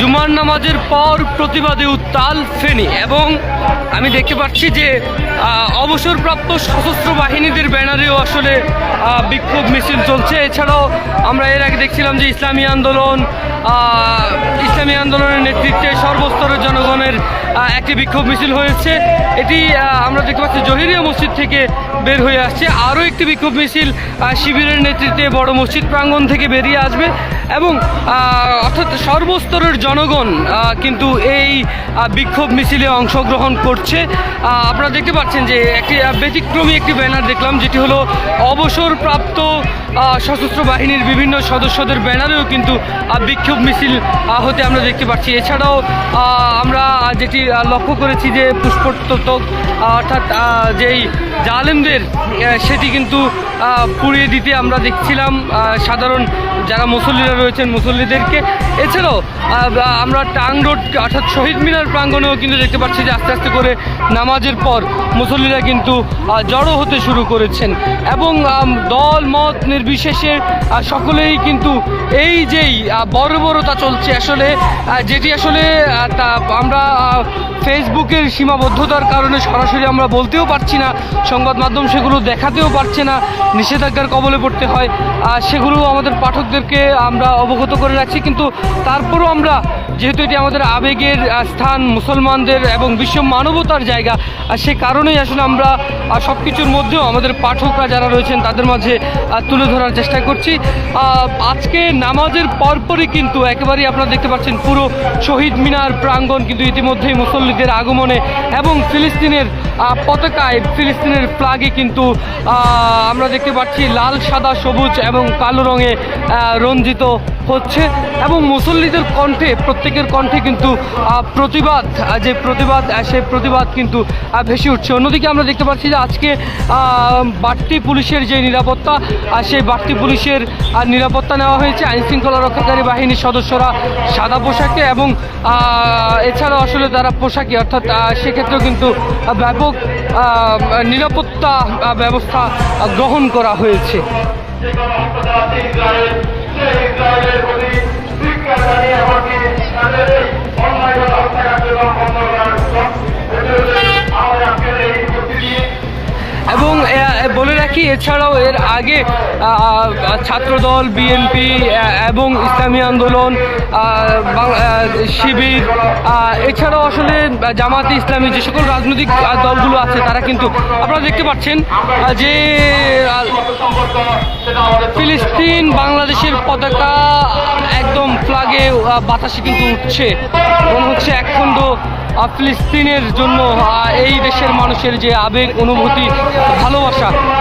জুমার নামাজের পর প্রতিবাদে উত্তাল ফেনী এবং আমি দেখতে পাচ্ছি যে অবসরপ্রাপ্ত সশস্ত্র বাহিনীদের ব্যানারেও আসলে বিক্ষোভ মিছিল চলছে। এছাড়াও আমরা এর আগে দেখছিলাম যে ইসলামী আন্দোলন ইসলামী আন্দোলনের নেতৃত্বে সর্বস্তরের জনগণের একটি বিক্ষোভ মিছিল হয়েছে। এটি আমরা দেখতে পাচ্ছি জহিরিয়া মসজিদ থেকে বের হয়ে আসছে। আরও একটি বিক্ষোভ মিছিল শিবিরের নেতৃত্বে বড় মসজিদ প্রাঙ্গণ থেকে বেরিয়ে আসবে এবং অর্থাৎ সর্বস্তরের জনগণ কিন্তু এই বিক্ষোভ মিছিলে অংশগ্রহণ করছে। আপনারা দেখতে পাচ্ছেন যে একটি ব্যতিক্রমী একটি ব্যানার দেখলাম, যেটি হলো অবসরপ্রাপ্ত সশস্ত্র বাহিনীর বিভিন্ন সদস্যদের ব্যানারেও কিন্তু বিক্ষোভ মিছিল হতে আমরা দেখতে পাচ্ছি। এছাড়াও আমরা যেটি লক্ষ্য করেছি যে পুষ্পোত্তক, অর্থাৎ যেই জালেমদের সেটি কিন্তু পুড়িয়ে দিতে আমরা দেখছিলাম। সাধারণ যারা মুসল্লিরা রয়েছেন মুসল্লিদেরকে। এছাড়াও আমরা টাং রোড অর্থাৎ শহীদ মিনার প্রাঙ্গণেও কিন্তু দেখতে পাচ্ছি যে আস্তে আস্তে করে নামাজের পর মুসল্লিরা কিন্তু জড়ো হতে শুরু করেছেন। এবং দল মত নির্বিশেষে সকলেই কিন্তু এই যেই আহ, বর্বরতা চলছে আসলে যেটি আসলে তা আমরা ফেসবুকের সীমাবদ্ধতার কারণে সরাসরি আমরা বলতেও পারছি না, সংবাদ মাধ্যম সেগুলো দেখাতেও পারছে না, নিষেধাজ্ঞার কবলে পড়তে হয়, আর সেগুলো আমাদের পাঠকদেরকে আমরা অবগত করে রাখছি, কিন্তু তারপরও আমরা যেহেতু এটি আমাদের আবেগের স্থান, মুসলমানদের এবং বিশ্ব মানবতার জায়গা, আর সে কারণেই আসলে আমরা সব কিছুর মধ্যেও আমাদের পাঠকরা যারা রয়েছেন তাদের মাঝে তুলে ধরার চেষ্টা করছি। আজকে নামাজের পরপরই কিন্তু একেবারেই আপনারা দেখতে পাচ্ছেন পুরো শহীদ মিনার প্রাঙ্গণ কিন্তু ইতিমধ্যেই মুসল্লিদের আগমনে এবং ফিলিস্তিনের পতাকায় ফিলিস্তিনের ফ্লাগে কিন্তু আমরা দেখতে পাচ্ছি লাল, সাদা, সবুজ এবং কালো রঙে রঞ্জিত হচ্ছে এবং মুসল্লিদের কণ্ঠে প্রত্যেকের কণ্ঠে কিন্তু প্রতিবাদ যে প্রতিবাদ সেই প্রতিবাদ কিন্তু ভেসে উঠছে। অন্যদিকে আমরা দেখতে পাচ্ছি যে আজকে বাড়তি পুলিশের যে নিরাপত্তা সেই বাড়তি পুলিশের নিরাপত্তা নেওয়া হয়েছে। আইন শৃঙ্খলা রক্ষাকারী বাহিনীর সদস্যরা সাদা পোশাকে এবং এছাড়াও আসলে তারা পোশাকে। অর্থাৎ সেক্ষেত্রেও কিন্তু ব্যাপক নিরাপত্তা ব্যবস্থা গ্রহণ করা হয়েছে। আমাকে তাদের এই অন্যায় হত্যাকাণ্ড এবং এ- এ- বলে রাখি এছাড়াও এর আগে ছাত্রদল বিএনপি এবং ইসলামী আন্দোলন শিবির এছাড়াও আসলে জামাতে ইসলামী যে সকল রাজনৈতিক দলগুলো আছে, তারা কিন্তু, আপনারা দেখতে পাচ্ছেন যে ফিলিস্তিন বাংলাদেশের পতাকা একদম ফ্লাগে বাতাসে কিন্তু উঠছে মনে হচ্ছে একখণ্ড ফিলিস্তিনের জন্য এই দেশের মানুষের যে আবেগ, অনুভূতি, ভালোবাসা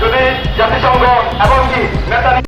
যদি জাতিসংঘ এবং কি নেতা